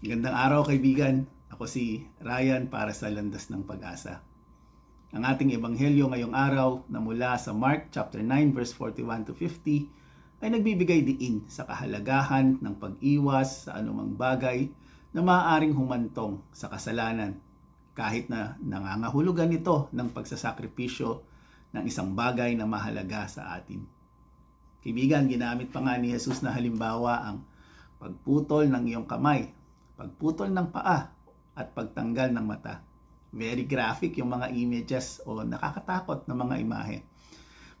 Gandang araw kaibigan. Ako si Ryan para sa Landas ng Pag-asa. Ang ating ebanghelyo ngayong araw na mula sa Mark chapter 9 verse 41 to 50 ay nagbibigay diin sa kahalagahan ng pag-iwas sa anumang bagay na maaaring humantong sa kasalanan kahit na nangangahulugan ito ng pagsasakripisyo ng isang bagay na mahalaga sa atin. Kaibigan, ginamit pa nga ni Jesus na halimbawa ang pagputol ng iyong kamay, pagputol ng paa, at pagtanggal ng mata. Very graphic yung mga images o nakakatakot na mga imahe.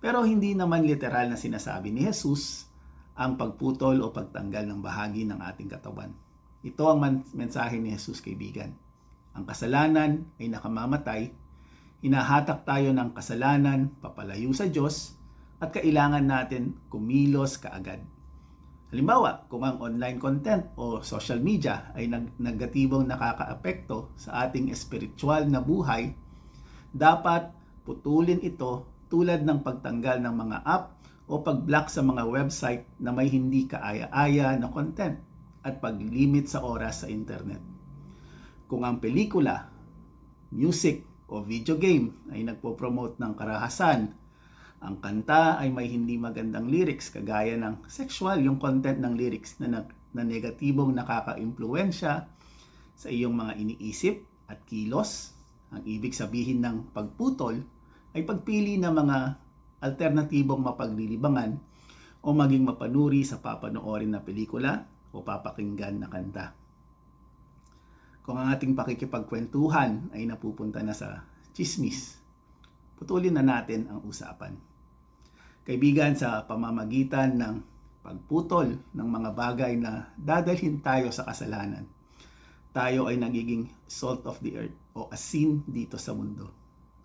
Pero hindi naman literal na sinasabi ni Jesus ang pagputol o pagtanggal ng bahagi ng ating katawan. Ito ang mensahe ni Jesus, kaibigan. Ang kasalanan ay nakamamatay, hinahatak tayo ng kasalanan papalayo sa Diyos, at kailangan natin kumilos kaagad. Halimbawa, kung ang online content o social media ay nag negatibong nakakaapekto sa ating espiritual na buhay, dapat putulin ito tulad ng pagtanggal ng mga app o pag-block sa mga website na may hindi kaaya-aya na content at pag-limit sa oras sa internet. Kung ang pelikula, music o video game ay nagpo-promote ng karahasan, ang kanta ay may hindi magandang lyrics kagaya ng sexual yung content ng lyrics na, na, na negatibong nakaka-impluensya sa iyong mga iniisip at kilos. Ang ibig sabihin ng pagputol ay pagpili ng mga alternatibong mapaglilibangan o maging mapanuri sa papanoorin na pelikula o papakinggan na kanta. Kung ang ating pakikipagkwentuhan ay napupunta na sa chismis, putulin na natin ang usapan. Kaibigan, sa pamamagitan ng pagputol ng mga bagay na dadalhin tayo sa kasalanan, tayo ay nagiging salt of the earth o asin dito sa mundo.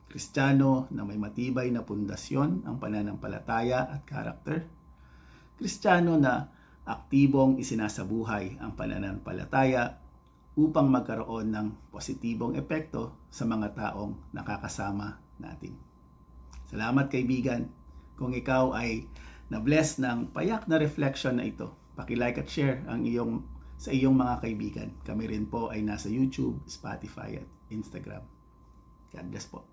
Kristiyano na may matibay na pundasyon ang pananampalataya at karakter. Kristiyano na aktibong isinasabuhay ang pananampalataya upang magkaroon ng positibong epekto sa mga taong nakakasama natin. Salamat kaibigan. Kung ikaw ay na-bless ng payak na reflection na ito, paki-like at share ang iyong sa iyong mga kaibigan. Kami rin po ay nasa YouTube, Spotify at Instagram. God bless po.